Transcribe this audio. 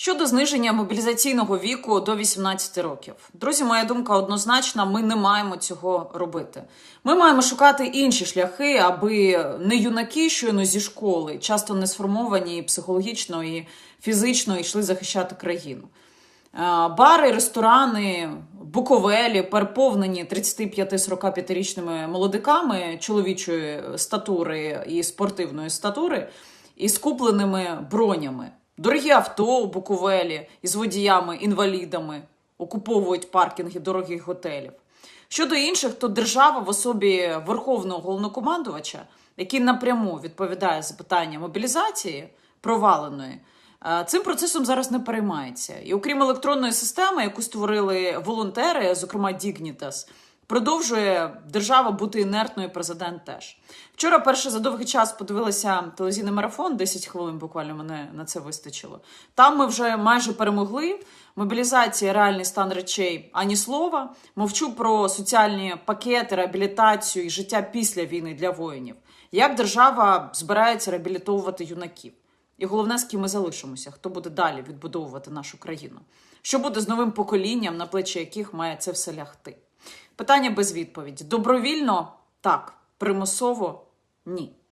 Щодо зниження мобілізаційного віку до 18 років, друзі, моя думка однозначна: ми не маємо цього робити. Ми маємо шукати інші шляхи, аби не юнаки щойно зі школи, часто не сформовані і психологічно і фізично йшли захищати країну. Е, Бари, ресторани, буковелі переповнені 35-45-річними молодиками чоловічої статури і спортивної статури із купленими бронями. Дорогі авто у Буковелі із водіями-інвалідами окуповують паркінги дорогих готелів. Щодо інших, то держава в особі верховного головнокомандувача, який напряму відповідає за питання мобілізації проваленої, е, цим процесом зараз не переймається. І окрім електронної системи, яку створили волонтери, зокрема Dignitas, Продовжує держава бути інертною, президент теж. Вчора перше за довгий час подивилася телевізійний марафон, 10 хвилин буквально мене на це вистачило. Там ми вже майже перемогли. Мобілізація, реальний стан речей, ані слова. Мовчу про соціальні пакети, реабілітацію і життя після війни для воїнів. Як держава збирається реабілітовувати юнаків? І головне, з ким ми залишимося, хто буде далі відбудовувати нашу країну? Що буде з новим поколінням, на плечі яких має це все лягти? Питання без відповіді. Добровільно так, примусово ні.